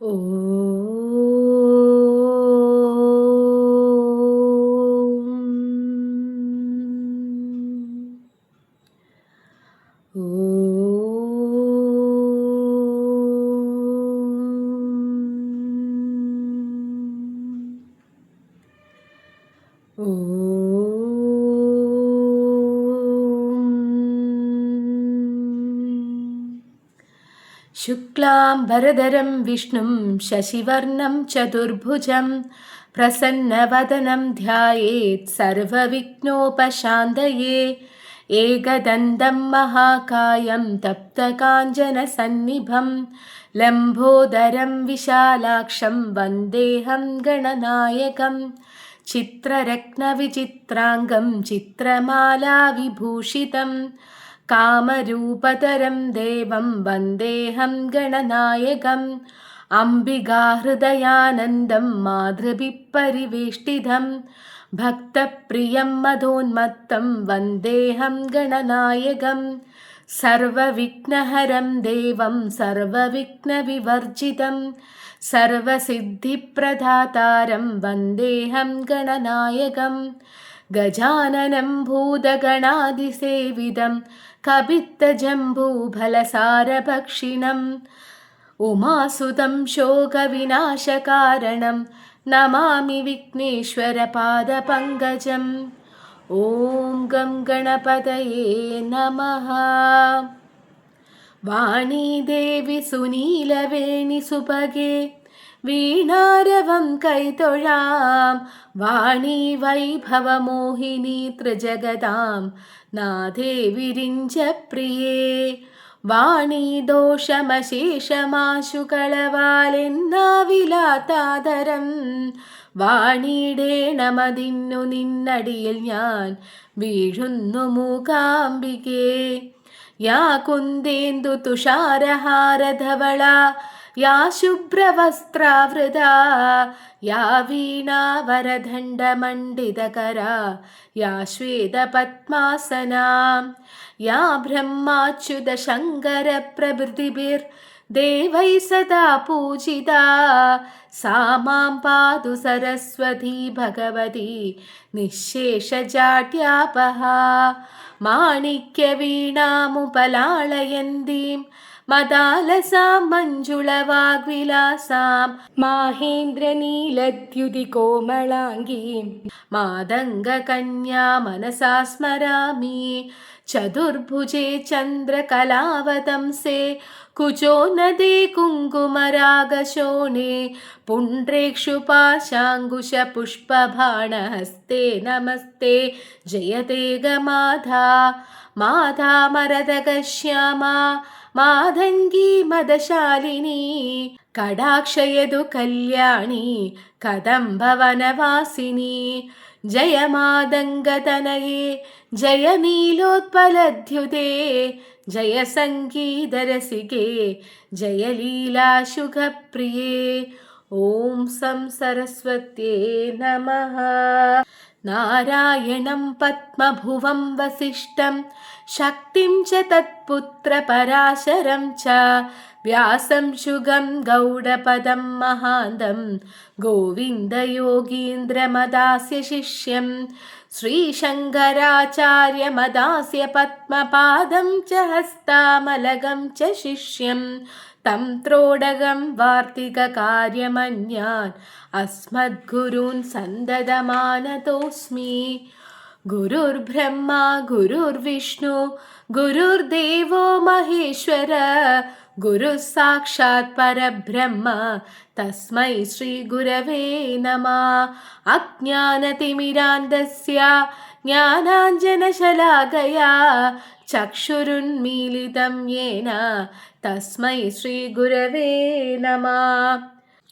Ooh, ও Oh. शुक्लाम्बरधरं विष्णुं शशिवर्णं चतुर्भुजं प्रसन्नवदनं ध्यायेत् सर्वविघ्नोपशान्तये एकदन्तं महाकायं तप्तकाञ्जनसन्निभं लम्बोदरं विशालाक्षं वन्देऽहं गणनायकं चित्ररत्नविचित्राङ्गं चित्रमालाविभूषितम् कामरूपतरं देवं वन्देऽहं गणनायकम् अम्बिकाहृदयानन्दं मातृभिः परिवेष्टितं भक्तप्रियं मधोन्मत्तं वन्देऽहं गणनायकम् सर्वविघ्नहरं देवं सर्वविघ्नविवर्जितं सर्वसिद्धिप्रदातारं वन्देऽहं गणनायकम् गजाननं भूतगणादिसेविदं कपित्तजम्बूफलसारभक्षिणम् उमासुतं शोकविनाशकारणं नमामि विघ्नेश्वरपादपङ्कजम्। ॐ गं गणपतये नमः। वाणीदेवि सुनीलवेणिसुभगे വീണാരവം കൈതൊഴാം വാണി വൈഭവമോഹിനി ത്രിജഗതാം. നാഥേ വിരിഞ്ച പ്രിയേ. വാണി ദോഷമശേഷമാശു കളവാലെന്നാവിലാത്താതരം വാണിയിടേണമതിന്നു നിന്നടിയിൽ ഞാൻ വീഴുന്നു മൂകാംബികേ. യാ കുന്ദേന്ദു തുഷാരഹാരധവള या शुभ्रवस्त्रावृता या वीणावरदण्डमण्डितकरा या श्वेतपद्मासना या ब्रह्माच्युतशङ्करप्रभृतिभिर्देवैः सदा पूजिता सा मां पातु सरस्वती भगवती निःशेषजाड्यापहा माणिक्यवीणामुपलाळयन्तीं मदालसां मञ्जुळवाग्विलासां माहेन्द्रनीलद्युतिकोमलाङ्गीं मादङ्गकन्या मनसा स्मरामि चतुर्भुजे चन्द्रकलावतंसे कुचो नदे कुङ्कुमरागशोणे पुण्ड्रेक्षुपाशाङ्कुशपुष्पबाणहस्ते नमस्ते जयते गमाधा माधा मरदगश्यामा माधङ्गी मदशालिनी कडाक्षयदु कल्याणी कदम्बवनवासिनी। जय मादङ्गतनये जय नीलोत्पलद्युते जय सङ्गीदरसिके जय लीलाशुखप्रिये ॐ सं सरस्वत्ये नमः। नारायणं पद्मभुवं वसिष्ठं शक्तिं च तत्पुत्रपराशरं च व्यासं शुगं गौडपदं महान्दं गोविन्दयोगीन्द्रमदास्य शिष्यं श्रीशङ्कराचार्यमदास्य पद्मपादं च हस्तामलगं च शिष्यम् तं त्रोडगं वार्तिककार्यमन्यान् अस्मद्गुरून् सन्ददमानतोऽस्मि गुरुर्ब्रह्मा गुरुर्विष्णु गुरुर्देवो महेश्वर गुरुः साक्षात् परब्रह्म तस्मै श्रीगुरवे नमः अज्ञानतिमिरान्दस्य ജ്ഞാനാഞ്ജനശലാകയാ ചക്ഷുരുന്മീലിതം യേന. തസ്മൈ ശ്രീ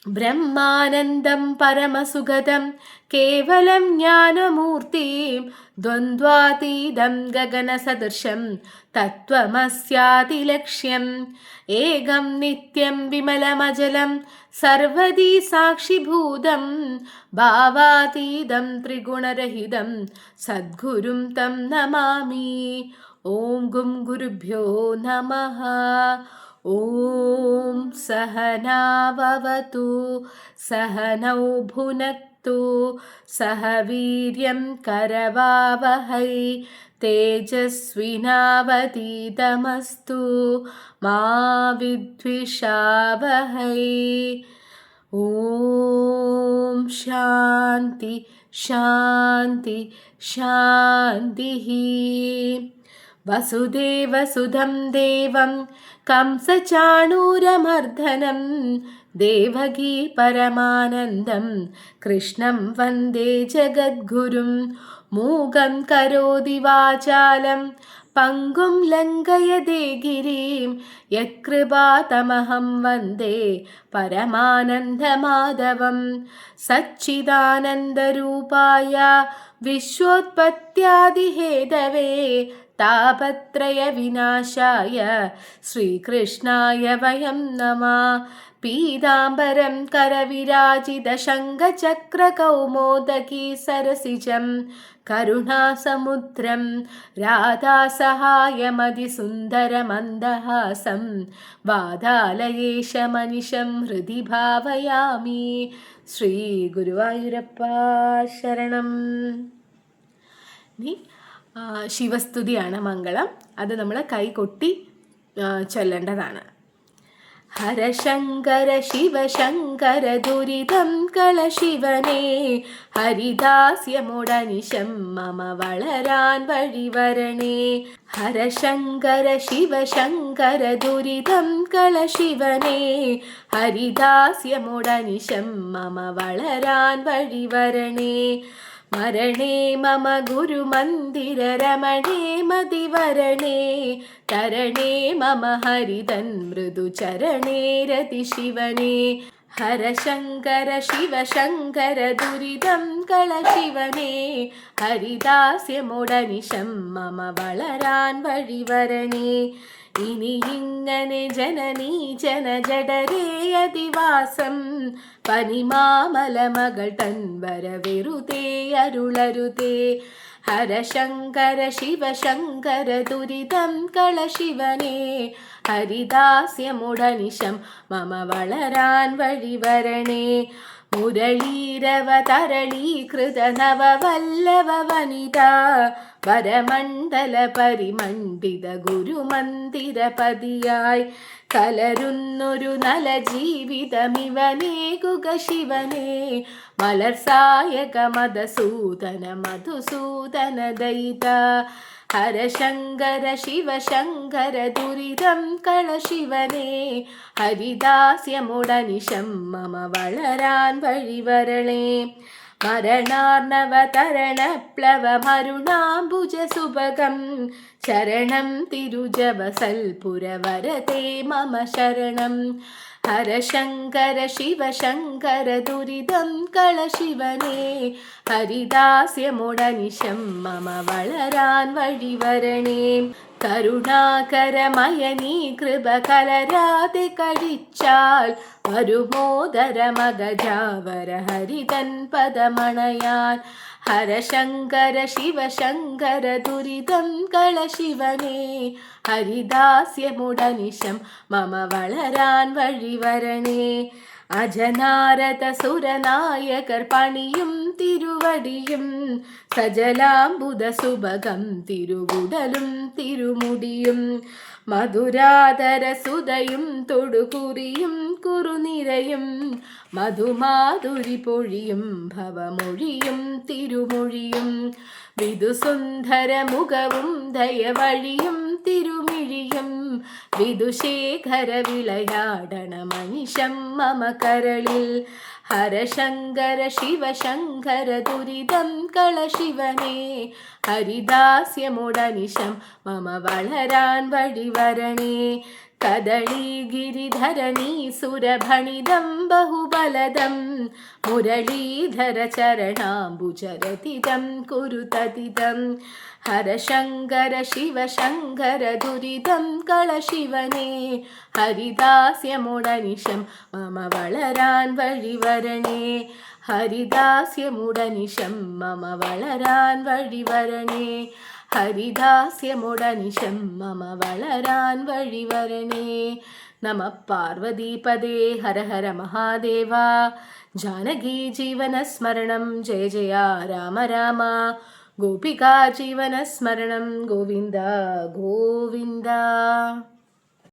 ब्रह्मानन्दं परमसुगदं केवलं ज्ञानमूर्तिं द्वन्द्वातीदं गगनसदृशं तत्त्वमस्यातिलक्ष्यम् एकं नित्यं विमलमजलं सर्वदि साक्षिभूतं भावातीदं त्रिगुणरहितं सद्गुरुं तं नमामि। ॐ गुं गुरुभ्यो नमः। ॐ सहनावतु सहनौ भुनक्तु सह वीर्यं करवावहै तेजस्विनावतीतमस्तु मा विद्विषावहै। ॐ शान्ति शान्ति शान्तिः। വസുദേവസുധം ദേവം കംസചാണൂരമർദ്ദനം ദേവകീ പരമാനന്ദം കൃഷ്ണം വന്ദേ ജഗദ്ഗുരും മൂകം കരോതി വാചാലം പങ്കും ലങ്കയതേ ഗിരീം യകൃപാതമഹം വന്ദേ പരമാനന്ദമാധവം സച്ചിദാനന്ദരൂപായ വിശ്വോത്പത്യാദിഹേതവേ तापत्रयविनाशाय श्रीकृष्णाय वयं नमः पीताम्बरं करविराजितशङ्खचक्रकौमोदकी सरसिजं करुणासमुद्रं राधासहायमधिसुन्दरमन्दहासं वादालयेशमनिशं हृदि भावयामि ശ്രീഗുരുവായൂരപ്പ ശരണം ഇനി ശിവസ്തുതിയാണ് മംഗളം. അത് നമ്മൾ കൈകൊട്ടി ചൊല്ലേണ്ടതാണ്. ഹരശങ്കര ശിവശങ്കര ദുരിതം കള ശിവനേ. ഹരിദാസ്യമുടനിശം മമ വളരാൻ വഴിവരണേ ഹരശങ്കര ശിവശങ്കര ദുരിതം കള ശിവനേ. ഹരിദാസ്യമുടനിശം മമ വളരാൻ വഴിവരണേ മരണേ മമ ഗുരുമന്ദിരരമണേ മതിവരണേ തരണേ മമ ഹരിതൻ മൃദുചരണേ രതിശിവനേ ഹരശങ്കര ശിവശങ്കര ദുരിതം കള ശിവനേ. ഹരിദാസ്യമുടനിശം മമ വളരാൻ വഴിവരണേ ഇനി ഇങ്ങനെ ജനനീ ജനജടരേ അധിവാസം പനിമാമല മകൾ തൻ വരവെറുതേ അരുളരുതേ. ഹരശങ്കര ശിവശങ്കര ദുരിതം കള ശിവനേ. ഹരിദാസ്യമുടനിശം മമ വളരാൻ വഴിവരണേ മുരളീരവതരളീകൃത നവവല്ലവ വനിത വരമണ്ഡല പരിമണ്ഡിത ഗുരുമന്ദിരപതിയായി കലരുന്നൊരു നല ജീവിതമിവനേകുക ശിവനേ. മലർസായക മധുസൂദന മധുസൂദന ദയിത ஹரசங்கர சிவசங்கர துரிதம் கள சிவனே. ஹரிதாசியமுடனிஷம் மம வளரான் வழிவரளே. மரணார்ணவதரணப்ளவமருணாம்புஜ சுபகம். சரணம் திருஜவசல்புரவரதே மம சரணம். ஹரசங்கர சிவசங்கர துரிதம் கள சிவனே. ஹரிதாசியமுடனிஷம் மம வளரான் வழிவரணே. கருணாகரமய நீ கிருப கலராது கழிச்சால் வருமோதர மகஜாவர ஹரிதன் பதமணையான். ഹരശങ്കര ശിവശങ്കര ദുരിതം കള ശിവനേ ഹരിദാസ്യമുടനിശം മമ വളരാൻ വഴിവരണേ അജനാരത സുരനായകർ പണിയും തിരുവടിയും സജലാംബുദ സുഭകം തിരുവുടലും തിരുമുടിയും മധുരാധര സുതയും തൊടുകുറിയും കുറുനിരയും മധുമാധുരി പൊഴിയും ഭവമൊഴിയും തിരുമൊഴിയും വിദുസുന്ദര മുഖവും ദയവഴിയും തിരുമിഴിയും വിദുശേഖര വിളയാടണ മനുഷ്യം മമ കരളിൽ. ഹരശങ്കര ശിവശങ്കര ദുരിതം കള ശിവനേ. ഹരിദാസ്യമുടനിശം മമ വളരാൻ വഴിവരണേ. കദളീഗിരിധരണീ സുരഭണിതം ബഹുബലദം മുരളീധര ചരണാംബുജരതിതം കുരുതതിതം. ഹരശങ്കര ശിവശങ്കര ദുരിതം കളശിവനേ. ഹരിദാസ്യമുടനിശം മമ വളരാൻ വഴിവരണേ. ഹരിദാസ്യമുടനിശം മമ വളരാൻ വഴിവരണേ. ഹരിദാസ്യമുടനിശം മമ വളരാൻ വഴിവരണേ നമ പാർവതീപദേ ഹര ഹര മഹാദേവ. ജാനകി ജീവനസ്മരണം ജയ ജയ രാമ രാമ. ഗോപികാ ജീവനസ്മരണം ഗോവിന്ദ ഗോവിന്ദ.